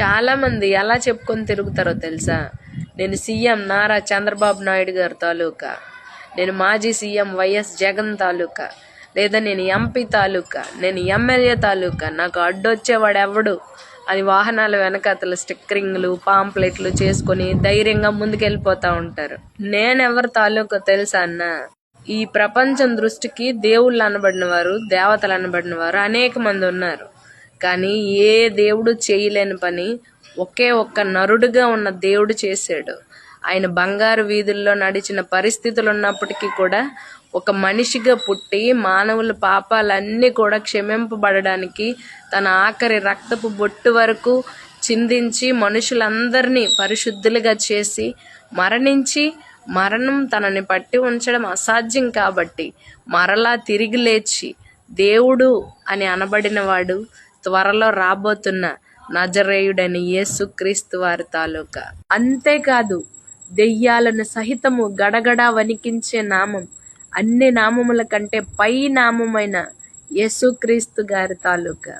చాలామంది ఎలా చెప్పుకొని తిరుగుతారో తెలుసా? నేను సీఎం నారా చంద్రబాబు నాయుడు గారి తాలూకా నేను మాజీ సీఎం వైఎస్ జగన్ తాలూకా లేదా నేను ఎంపీ తాలూకా నేను ఎమ్మెల్యే తాలూకా నాకు అడ్డొచ్చేవాడు ఎవడు అని వాహనాల వెనకాతల స్టిక్కరింగ్లు పాంప్లెట్లు చేసుకొని ధైర్యంగా ముందుకెళ్ళిపోతూ ఉంటారు. నేనెవరి తాలూకా తెలుసా అన్న? ఈ ప్రపంచం దృష్టికి దేవుళ్ళు అనబడిన వారు దేవతలు అనబడిన వారు అనేక మంది ఉన్నారు. కానీ ఏ దేవుడు చేయలేని పని ఒకే ఒక్క నరుడుగా ఉన్న దేవుడు చేశాడు. ఆయన బంగారు వీధుల్లో నడిచిన పరిస్థితులు ఉన్నప్పటికీ కూడా ఒక మనిషిగా పుట్టి మానవుల పాపాలన్నీ కూడా క్షమింపబడడానికి తన ఆఖరి రక్తపు బొట్టు వరకు చిందించి మనుషులందరినీ పరిశుద్ధులుగా చేసి మరణించి మరణం తనని పట్టి ఉంచడం అసాధ్యం కాబట్టి మరలా తిరిగి లేచి దేవుడు అని అనబడిన వాడు త్వరలో రాబోతున్న నజరేయుడని యేసుక్రీస్తు వారి తాలూకా. అంతేకాదు దెయ్యాలను సహితము గడగడ వణికించే నామం అన్ని నామముల కంటే పై నామమైన యేసుక్రీస్తు గారి తాలూకా.